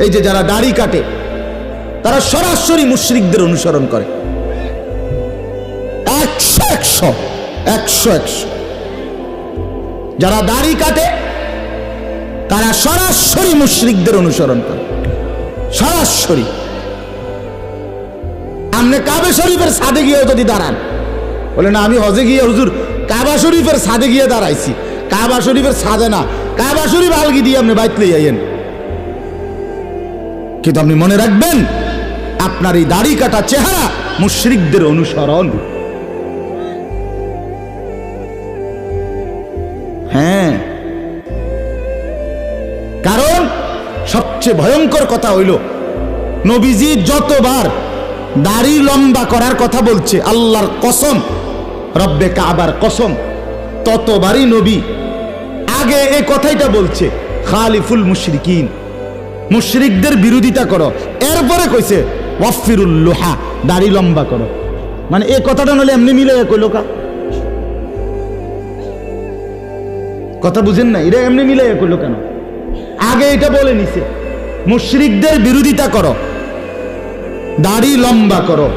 এই যে যারা দাড়ি কাটে, তারা সরাসরি মুশরিকদের অনুসরণ করে। একশো একশো একশো একশো। যারা দাড়ি কাটে, তারা সরাসরি মুশরিকদের অনুসরণ করে। সরাসরি। আপনি কাবে শরীফের সাদে গিয়ে যদি দাঁড়ান বলে না আমি হজে গিয়ে হুজুর কাবা শরীফের সাদে গিয়ে দাঁড়াইছি। কাবা শরীফের সাদে না, কাবা শরীফ আলগি দিয়ে আপনি বাইতলে যাইয়েন কিন্তু আপনি মনে রাখবেন, আপনার এই দাড়ি কাটা চেহারা মুশরিকদের অনুসরণ। হ্যাঁ। কারণ সবচেয়ে ভয়ঙ্কর কথা হইল, নবীজি যতবার দাড়ি লম্বা করার কথা বলছে, আল্লাহর কসম, রব্বে কাবার কসম, ততবারই নবী আগে এ কথাইটা বলছে, খালিফুল মুশরিকিন। মুশরিকদের বিরোধিতা করো। এরপরে কইছে, ওয়াফিরুল লোহা দাড়ি লম্বা করো। মানে এই কথাটা নলে এমনি মিলে কইলো কা? কথা বুঝেন না, এটা এমনি মিলে কইলো কেন? আগে এটা বলে নিছে, মুশরিকদের বিরোধিতা করো, দাড়ি লম্বা করো।